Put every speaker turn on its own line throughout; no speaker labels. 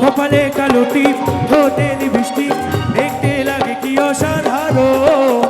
কপালে কালো টিপ ঠোঁটে লিপস্টিক দেখতে লাগে কি অসাধারণ।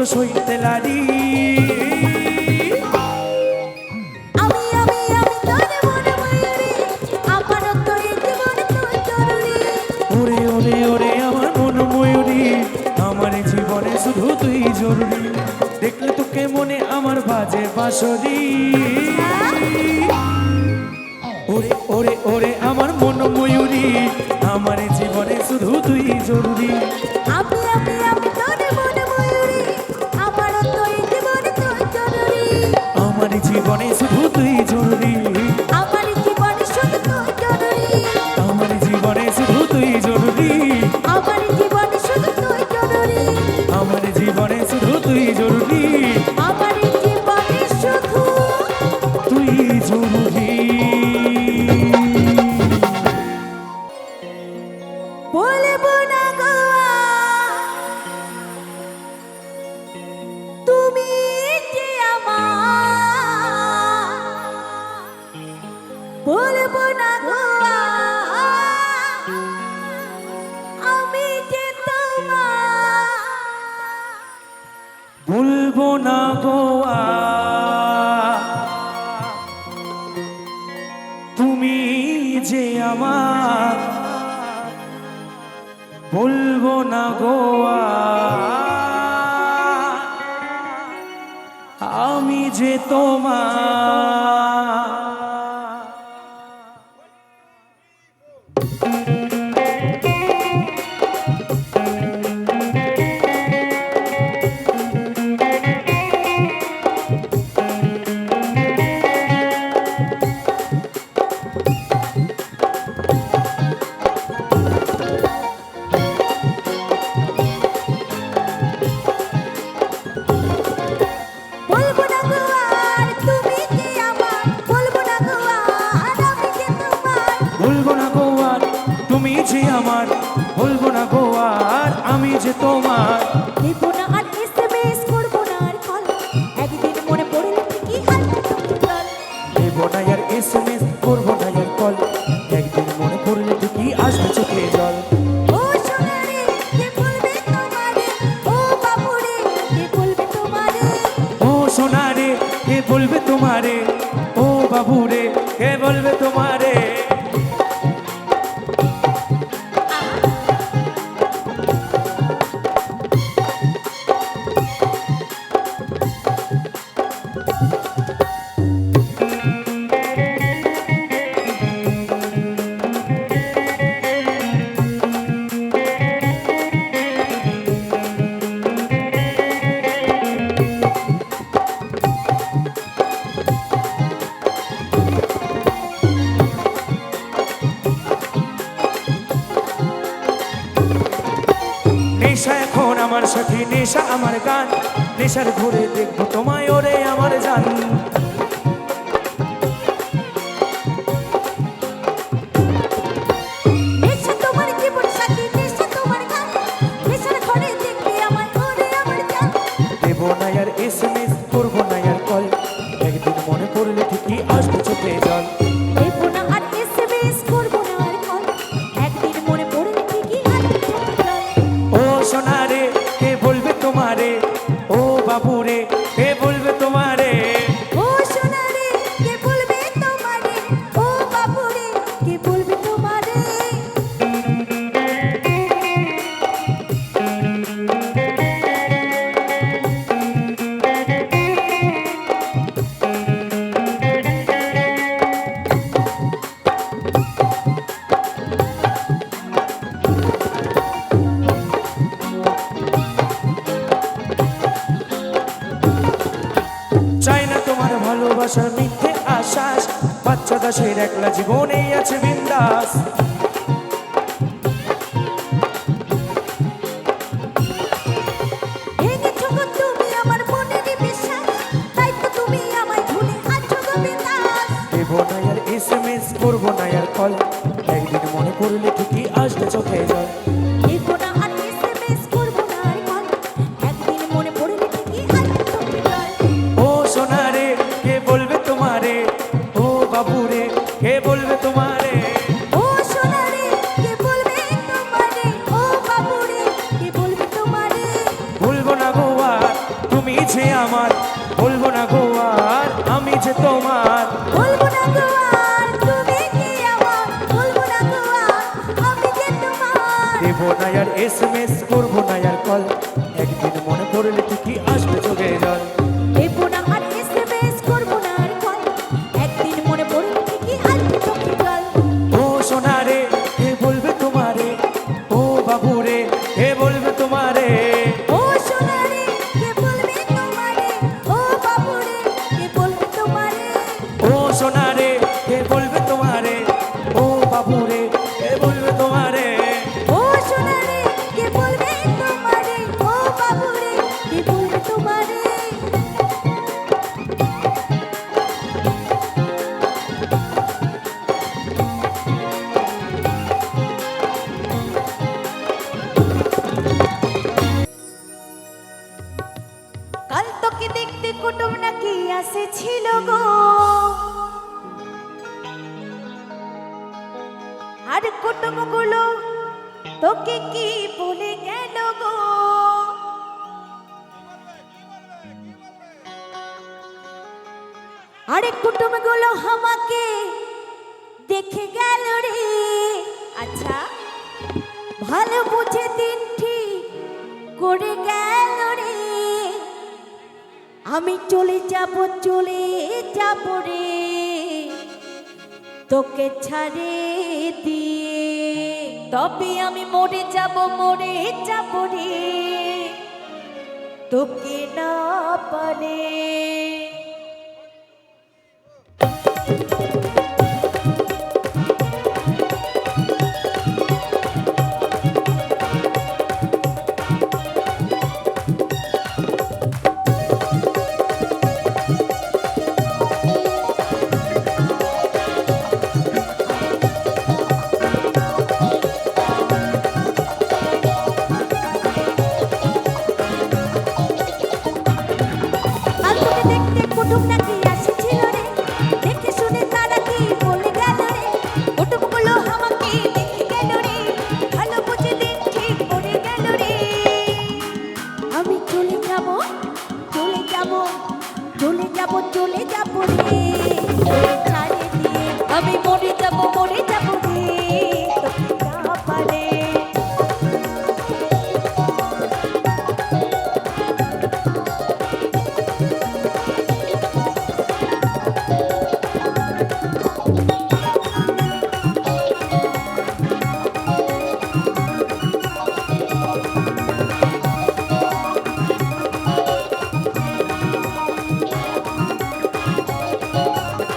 বন্ধু
সইতে লারি
জীবনে
শুধু জরুরি। দেখলে তোকে মনে আমার বাজে বাসরি ওরে ওরে ওরে আমার মন ময়ূরী আমার জীবনে শুধু তুই জরুরি।
তোমার
নেশা এখন আমার সাথী নেশা আমার গান। নেশার ঘুরে দেখব তোমায় ওরে আমার জান। একলা জীবনেই আছে বিন্দাস। আর এস এম এস করব না কল। একদিন মনে করলে তুই কি
ভালো বুঝে দিন ঠিক করে গেল রে। আমি চলে যাব চলে যাব রে। তোকে ছাড়ে দিয়ে তবে আমি মরে যাব মরে যাব রে। তোকে না পারে ทุกนาที বহুদিনের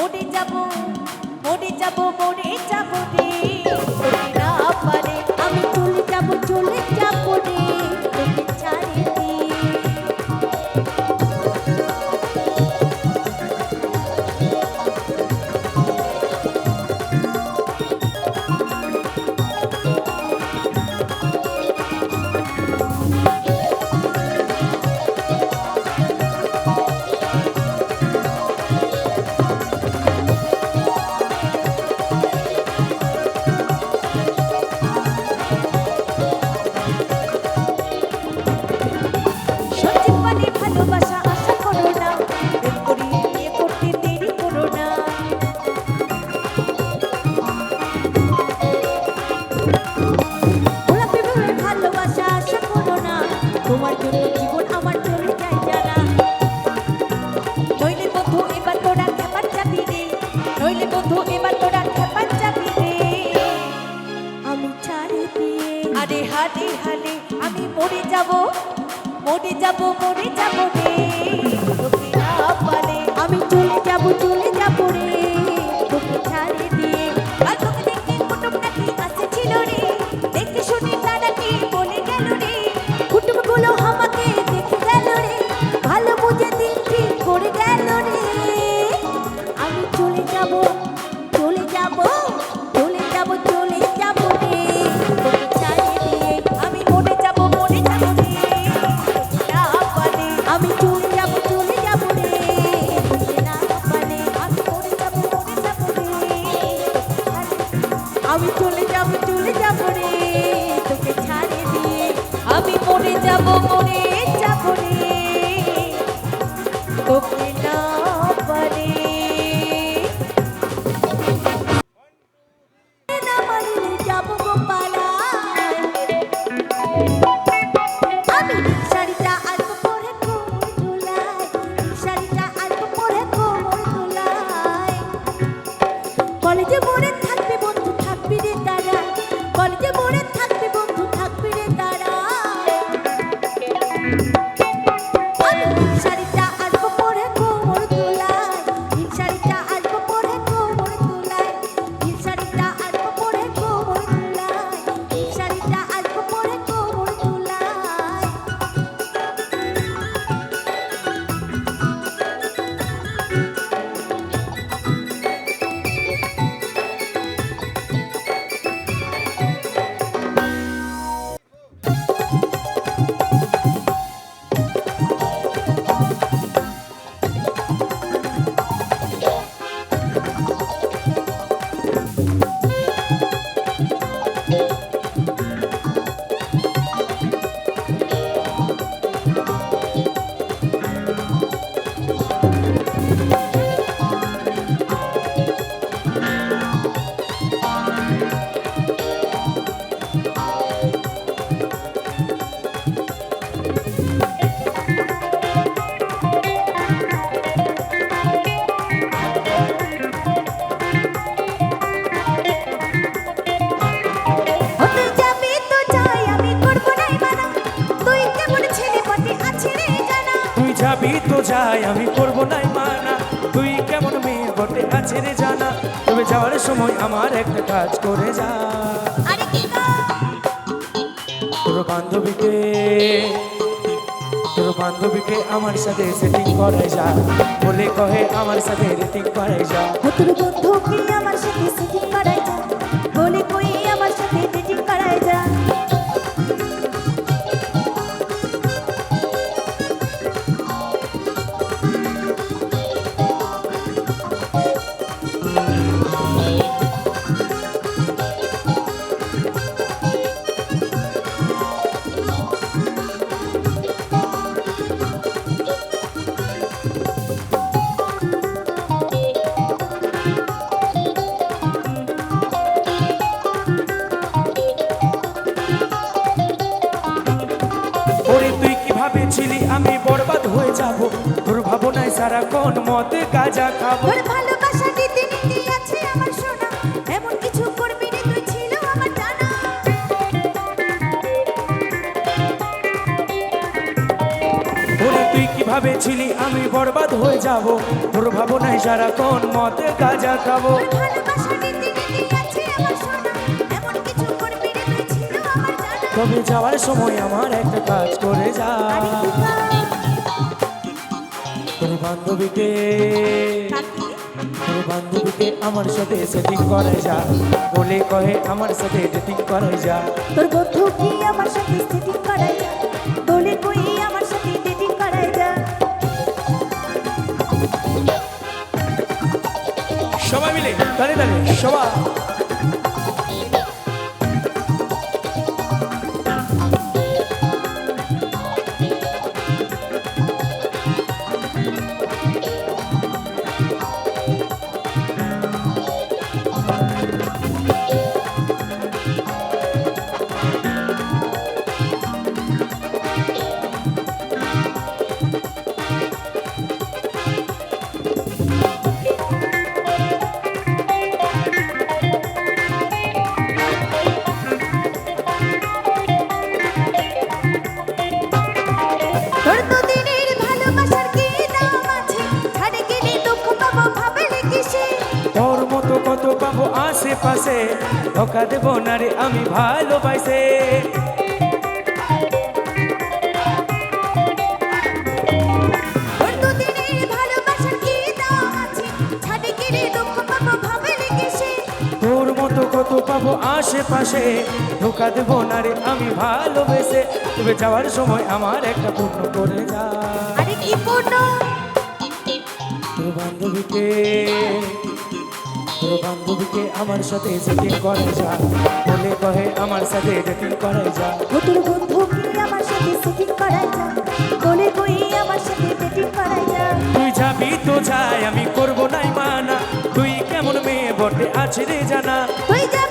মরে যাব মরে যাব মরে যাব
সময় আমার একটা কাজ করে যা? তোর বান্ধবীকে তোর বান্ধবীকে আমার সাথে সেটিং করে যা। বলে কহে আমার সাথে রেটিং করে যা।
তোর বান্ধবী আমার সাথে সেটিং করাই
তুই ছিলি আমি বরবাদ হয়ে যাব। তোর ভাবনায় সারাক্ষণ মদ গাজা খাব। তবে যাওয়ার সময় আমার একটা কাজ করে যা? তোর বান্ধবীকে তোর বান্ধবীকে আমার সাথে সেটিং করে যা। বলে কহে আমার সাথে ডেটিং করে যা।
তোর বন্ধু কি আমার সাথে সেটিং করাই যা? বলে কই
দাঁড়িয়ে দাঁড়িয়ে সবাই ধোকা দেব না রে আমি ভালোবেসে তবে যাওয়ার সময় আমার একটা পূর্ণ করে যা।
আরে কি পূর্ণ
তোর বান্ধবীকে তোর বান্ধবীকে আমার সাথে সেটিং করে যা। বলে কহে আমার সাথে ডেটিং করে যা।
তোর বন্ধু কি আমার সাথে সেটিং করাই যা। বলে কই আমার সাথে করাই যা।
তুই যাবি তো যাই আমি করব নাই মানা। তুই কেমন মেয়ে বটে আছে রে জানা।
তুই যাবি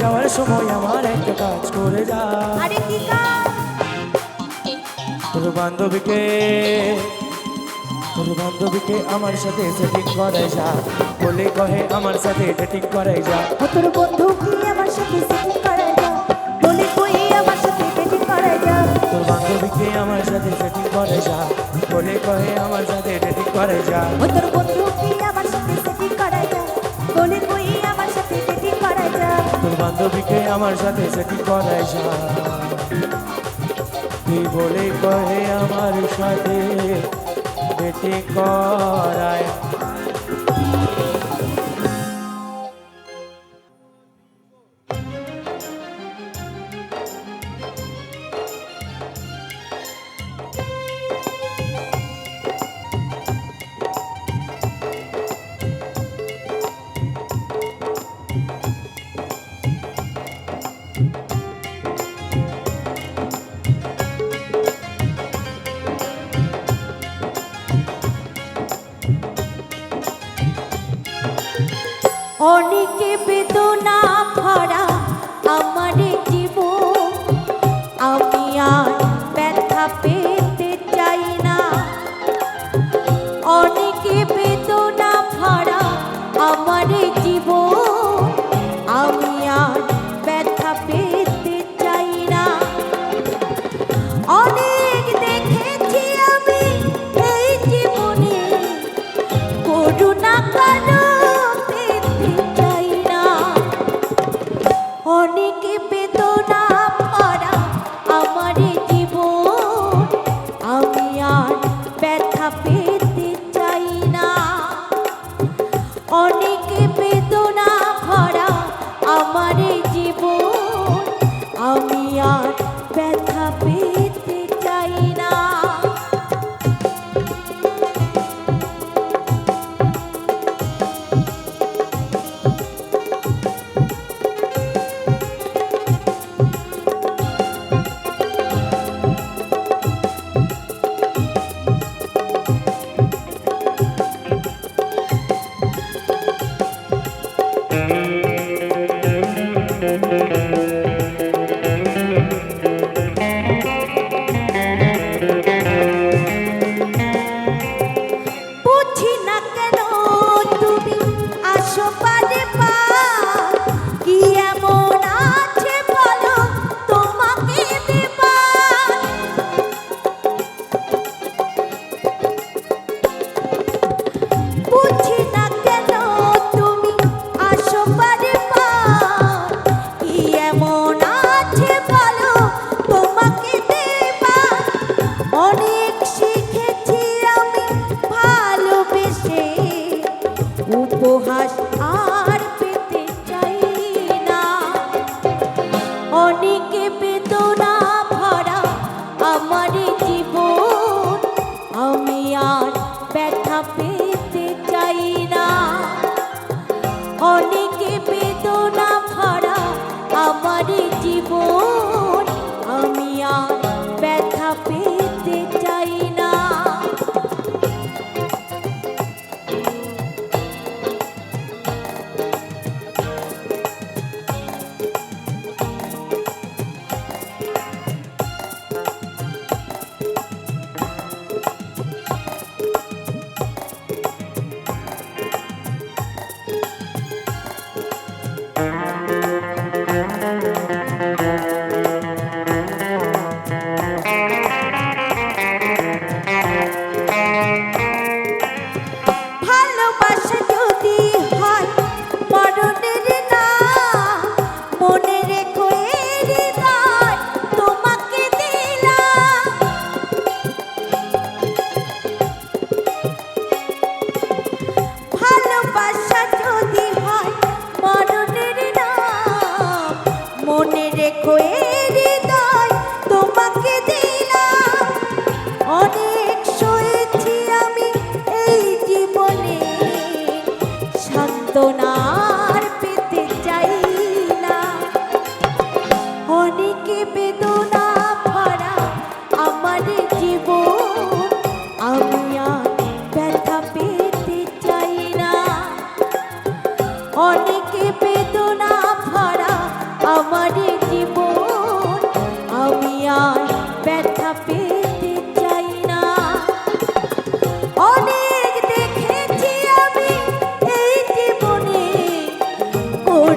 যাওয়ার সময় আমার একটা কাজ করে যা।
আরে কি কাজ?
তোর বান্ধবীকে তোর বান্ধবীকে আমার সাথে সেটিং করে যা। বলে কহে আমার সাথে ডেটিং করে যা।
তোর বন্ধু কি আমার সাথে সেটিং করাই যা। বলে কই আমার সাথে ডেটিং করাই যা।
তোর বান্ধবীকে আমার সাথে সেটিং করে যা। বলে কহে আমার সাথে ডেটিং করে যা।
তোর আমার সাথে সেটিং করাই যা?
তুই বলে কহে আমার সাথে? বেটে করায়
অনেকে বেদনা ভরা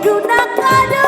করুণা কারও